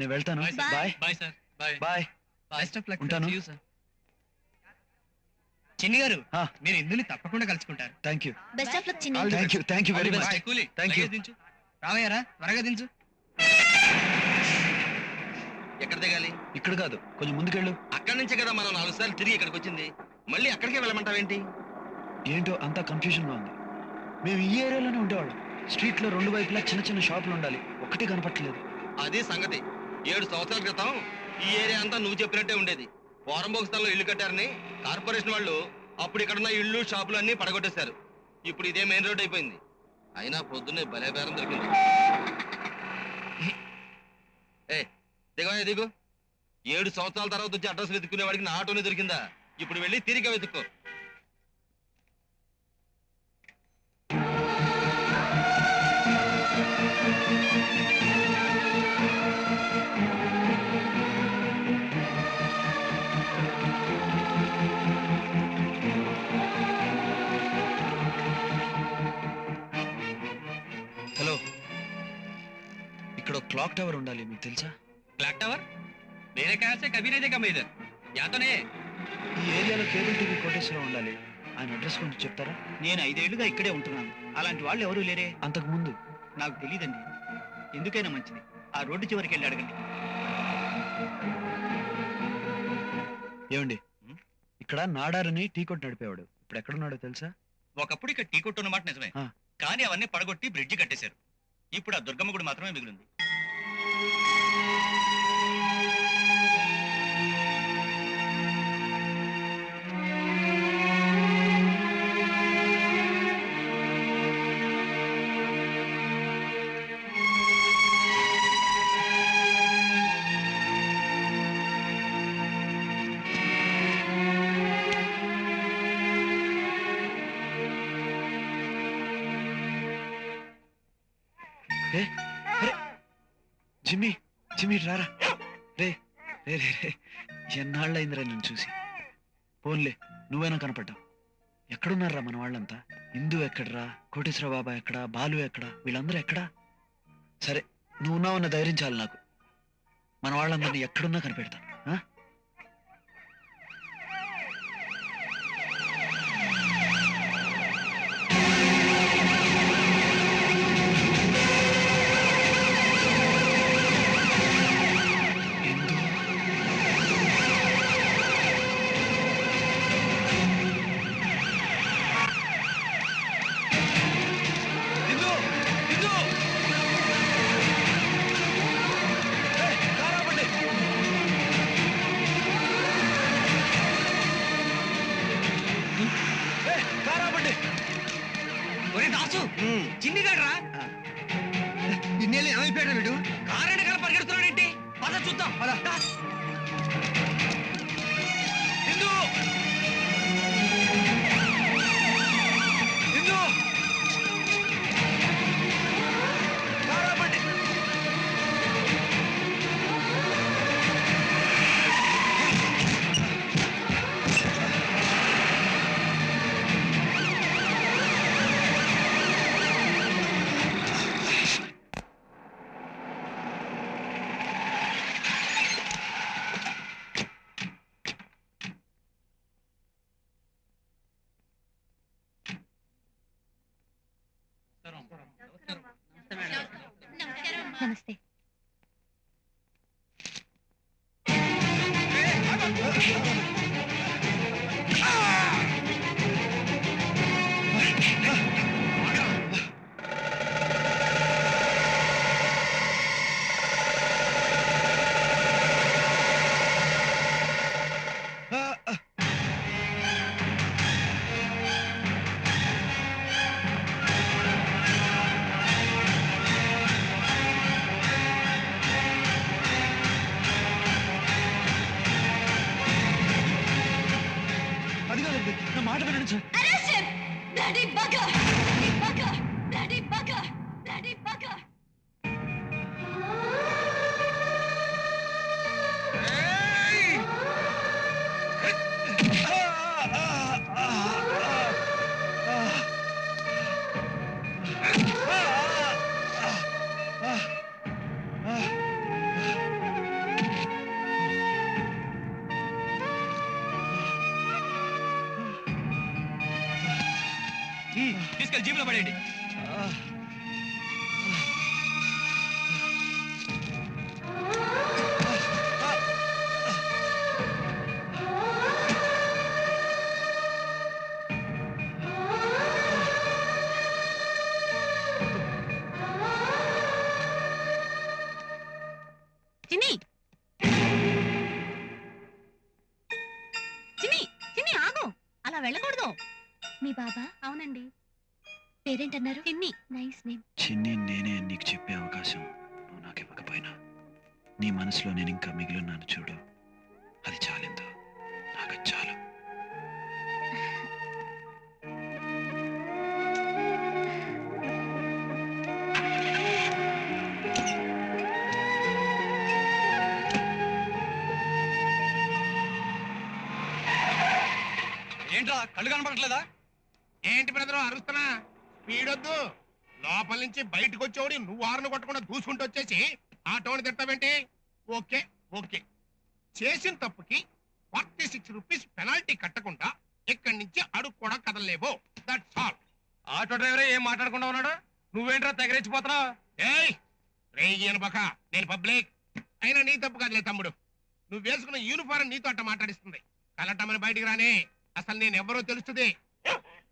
నేను వెళ్తాను. Bye bye sir bye bye best of luck ఉంటాను. సార్ చిన్ని గారు ఆ. మీరు ఇందుని తప్పకుండా కలుసుకుంటారు. Thank you best of luck Chinni thank you thank you very much కూలీ Thank you. దించు. రావయ్యారా త్వరగా దించు. ఎక్కడ దిగాలి? ఇక్కడ కాదు. కొంచెం ముందుకెళ్ళు. అక్కడి నుంచే కదా మనం నాలుగు సార్లు తిరిగి ఇక్కడికి వచ్చింది. మళ్ళీ అక్కడికే వెళ్ళమంటావేంటి? ఏంటో అంతా కన్ఫ్యూజన్గా ఉంది. మేము ఈ ఏరియాలోనే ఉండేవాళ్ళం. స్ట్రీట్లో రెండు వైపులా చిన్న చిన్న షాపులు ఉండాలి. ఒకటి కనపట్లేదు అది సంగతి. ఏడు సంవత్సరాల క్రితం ఈ ఏరియా అంతా నువ్వు చెప్పినట్టే ఉండేది. పోరంబోక్ స్థలంలో ఇల్లు కట్టారని కార్పొరేషన్ వాళ్ళు అప్పుడు ఇక్కడున్న ఇళ్ళు షాపులు అన్ని పడగొట్టేశారు. ఇప్పుడు ఇదే మెయిన్ రోడ్ అయిపోయింది. అయినా పొద్దున్నే భలే బేరం దొరికింది. ఏ దిగవయ్యా దిగు. ఏడు సంవత్సరాల తర్వాత వచ్చి అడ్రస్ వెతుక్కునే వాడికి నా ఆటోనే దొరికిందా? ఇప్పుడు వెళ్ళి తిరిగి వెతుక్కో. హలో ఇక్కడ క్లాక్ టవర్ ఉండాలి మీకు తెలుసా क्लॉक टावर मेरे ख्याल से कभी नहीं देखा मैं इधर या तो नहीं ఈ ఏరియాలో కేబుల్ టీవీ కోటేశ్వరం ఉండాలి ఆయన అడ్రస్ కొంచెం చెప్తారా నేను ఐదేళ్లుగా ఇక్కడే ఉంటున్నాను అలాంటి వాళ్ళు ఎవరూ లేరే అంతకు ముందు నాకు తెలియదండి ఎందుకైనా మంచిది ఆ రోడ్డు చివరికి వెళ్ళి అడగండి ఏమండి ఇక్కడ నాడారని టీ కొట్టు నడిపేవాడు ఇప్పుడు ఎక్కడున్నాడో తెలుసా ఒకప్పుడు ఇక్కడ టీ కొట్టు ఉన్నమాట నిజమే ఆ. కానీ అవన్నీ పడగొట్టి బ్రిడ్జి కట్టేశారు ఇప్పుడు ఆ దుర్గమ్మ గుడి మాత్రమే మిగిలింది ఏ అరే జిమ్మి జిమ్మి రారా. రే రే రే రే. ఎన్నాళ్ళైందిరా నేను చూసి? పోన్లే నువ్వైనా కనపడ్డావు. ఎక్కడున్నారా మన వాళ్ళంతా? ఇందు ఎక్కడరా? కోటేశ్వర బాబా ఎక్కడ? బాలు ఎక్కడ? వీళ్ళందరూ ఎక్కడా? సరే నువ్వు ఉన్నావన్న ధైర్యం చాలు నాకు. మన వాళ్ళందరినీ ఎక్కడున్నా కనిపెడతా. ఒరే దాసు చిన్ని గారు రా ఇన్నేళ్ళు ఏమైపోయాడు వీడు? కారెంట్ కల పరిగెడుతున్నాడేంటి? పద చూద్దాం పద. నమస్తే నా మాట పడేయండి చిన్ని. చిన్ని చిన్ని ఆగు. అలా వెళ్ళకూడదు. మీ బాబా? అవునండి. పేరేంటన్నారు? చిన్ని. నైస్ నేమ్ చిన్ని నేనే నీకు చెప్పే అవకాశం నువ్వు నాకు ఇవ్వకపోయినా. నీ మనసులో నేను ఇంకా మిగిలిన్నాను చూడు. అది చాలిందో? నాకు చాలు. ఏంట్రా కళ్ళు కనపడట్లేదా? ఏంటి బ్రదర్ అరుస్తున్నా? స్పీడొద్దు లోపల నుంచి బయటకు వచ్చేవాడి నువ్వు ఆరును కొట్టకుండా దూసుకుంటూ వచ్చేసి ఆటోని తిట్టవేంటి ఓకే ఓకే. చేసిన తప్పుకి ఫార్టీ సిక్స్ రూపీస్ పెనాల్టీ కట్టకుండా ఇక్కడి నుంచి అడుగు కూడా కదలలేవు. దట్స్ ఆల్ ఆటో డ్రైవరే ఏం మాట్లాడకుండా ఉన్నాడు? నువ్వేంట్రా తెగరెచ్చిపోతున్నావు ఏయ్ రేగియన్ బక నేను పబ్లిక్. అయినా నీ తప్పు కాదులే తమ్ముడు. నువ్వు వేసుకున్న యూనిఫారం నీతో అట్ట మాట్లాడిస్తుంది. కలటమని బయటికి రానే. అసలు నేను ఎవరో తెలుస్తుంది.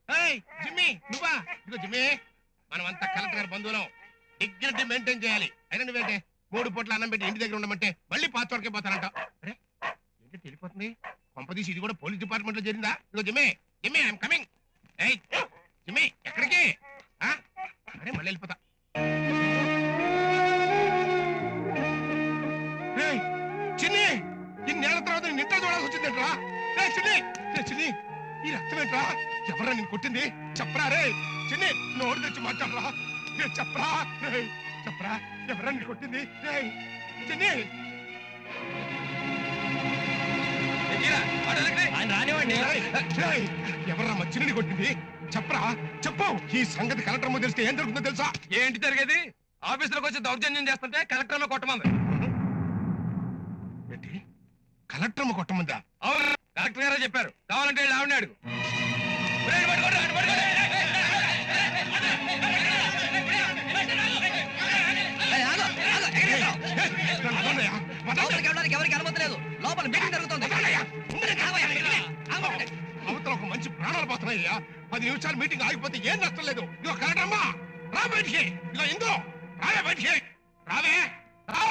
జిమ్మి నువ్వా? ఇదిగో జిమ్మి మనం అంతా కలెక్టర్ గారి బంధువులం. డిగ్నిటీ మెయింటైన్ చేయాలి. అయినా నువ్వేంటే మూడు పూట్ల అన్నం పెట్టి ఇంటి దగ్గర ఉండమంటే మళ్ళీ పాత్వరకే పోతానంట. అరే ఏంటి వెళ్ళిపోతుంది కొంపదీసి ఇది కూడా పోలీస్ డిపార్ట్మెంట్లో జరిగిందా ఇదిగో జిమ్మి జిమ్మి ఐఎమ్ కమింగ్ ఏయ్ జిమ్మి ఎక్కడికి? ఆ? అరే మళ్ళీ వెళ్ళిపోతా. ఏయ్, చిన్ని ఇన్నేళ్ళ తర్వాత నేను చూడాల్సి వచ్చిందేంట్రా? చిన్ని చిన్ని. ఈ రక్తం ఏంట్రా? ఎవరా నేను కొట్టింది? చెప్పరా రే. చిన్ని నోరు తెచ్చి మాట్లాడరా. ఏ, చెప్పరా చెప్పరా ఎవరా నేను కొట్టింది? చిన్ని. ఎవర్రా మా చిన్ని కొట్టింది? చెప్పరా చెప్పు. ఈ సంగతి కలెక్టర్ ముందు తెలిస్తే ఏం జరుగుతుందో తెలుసా? ఏంటి జరిగేది? ఆఫీసులోకి వచ్చి దౌర్జన్యం చేస్తుంటే కలెక్టర్లో కొట్టమంది. ఏంటి? కలెక్టర్ కొట్టమందా? అవును. కలెక్టర్ గారే చెప్పారు కావాలంటే వెళ్ళి ఆవిడని అడుగు. ఎవరికి అనుమతి లేదు లోపల మీటింగ్ జరుగుతుంది. అవతల ఒక మంచి ప్రాణాలు పోతున్నాయ్యా పది నిమిషాలు మీటింగ్ ఆగిపోతే ఏం నష్టం లేదు ఇదిగో కలటమ్మా రా బయటికి ఇదిగో ఇందు రావే బయటికి రావే రా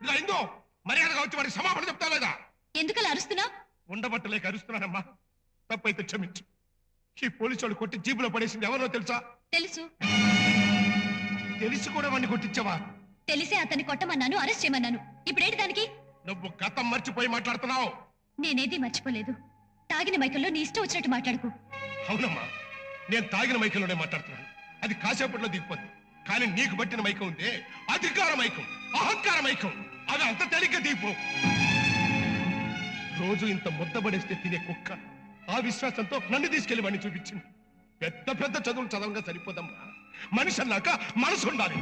ఇదిగో ఇందు మర్యాదగా వచ్చి వాడికి సమాపణ చెప్తా లేదా? ఎందుకలా అరుస్తున్నా ఉండబట్టలేక అరుస్తున్నానమ్మా. తప్పైతే క్షమించు. ఈ పోలీసు వాళ్ళు కొట్టి జీబులో పడేసింది ఎవరో తెలుసా? తెలుసు. తెలిసి కూడా వాడిని కొట్టించావా? తెలిసే అతన్ని కొట్టమన్నాను అరెస్ట్ చేయమన్నాను. ఇప్పుడేంటి దానికి? నువ్వు గతం మర్చిపోయి మాట్లాడుతున్నావు. నేనేది మర్చిపోలేదు. తాగిన మైకల్లో నీ ఇష్టం వచ్చినట్టు మాట్లాడుకు. అవునమ్మా నేను తాగిన మైకంలోనే మాట్లాడుతున్నాను. అది కాసేపట్లో దిగిపోద్ది. కానీ నీకు పట్టిన మైకం ఉందే అధికార మైకం అహంకార మైకం. అవి అంత తేలిగ్గా దిగిపో రోజు ఇంత ముద్దబడేస్తే తినే కుక్క ఆ విశ్వాసంతో నన్ను తీసుకెళ్ళి వాడిని చూపించింది. పెద్ద పెద్ద చదువులు చదవంగా సరిపోదమ్మా. మనిషి అన్నాక మనసు ఉండాలి.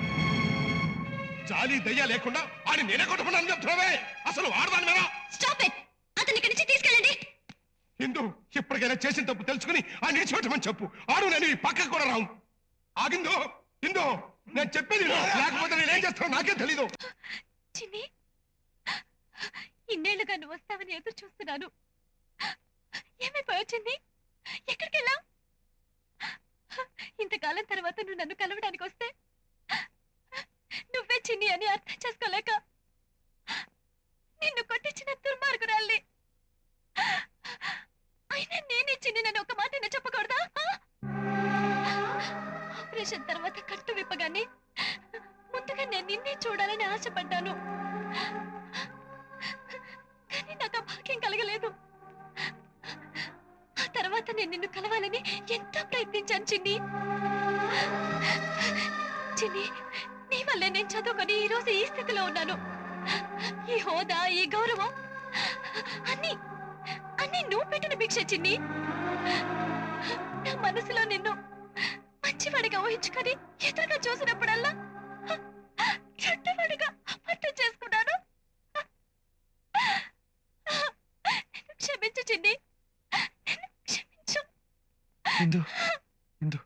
జాలి దయ్యా లేకుండా ఆడి నేనే కొట్టమని చెప్తున్నావే. అసలు వాడదాని మీద స్టాప్ ఇట్ అతన్ని ఇక్కడి నుంచి తీసుకెళ్ళండి. హిందూ ఇప్పటికైనా చేసిన తప్పు తెలుసుకుని ఆ నిలిచిపెట్టమని చెప్పు. ఆడు నేను ఈ పక్కకు కూడా రావు ఆగిందో హిందూ నేను చెప్పేది. లేకపోతే నేనేం చేస్తానో నాకే తెలీదు. చిన్ని ఇన్నేళ్ళుగా నువ్వు వస్తావని ఎదురు చూస్తున్నాను. ఏమైపోయి వచ్చింది ఎక్కడికి వెళ్ళావు ఇంతకాలం తర్వాత నువ్వు నన్ను కలవడానికి వస్తే నువ్వే చిన్ని అని అర్థం చేసుకోలేక నిన్ను కొట్టించిన దుర్మార్గురాల్ని. అయినా నేనే చిన్ని నన్ను ఒక మాట చెప్పకూడదా? ఆపరేషన్ తర్వాత కట్టు విప్పగానే ముందుగా నేను నిన్నే చూడాలని ఆశపడ్డాను. తర్వాత నేను నిన్ను కలవాలని ఎంతో ప్రయత్నించాను చిన్ని. చిన్ని నీ వల్లే నేను చదువుకొని ఈ రోజు ఈ స్థితిలో ఉన్నాను. ఈ హోదా ఈ గౌరవం అన్ని అన్ని నువ్వు పెట్టిన భిక్ష చిన్ని. నా మనసులో నిన్ను మంచివాడిగా ఊహించుకొని ఎదురుగా చూసినప్పుడల్లా చెట్టు అర్థం చేసుకున్నాను నన్ను క్షమించు చిన్ని నన్ను క్షమించు ఇందు ఇందు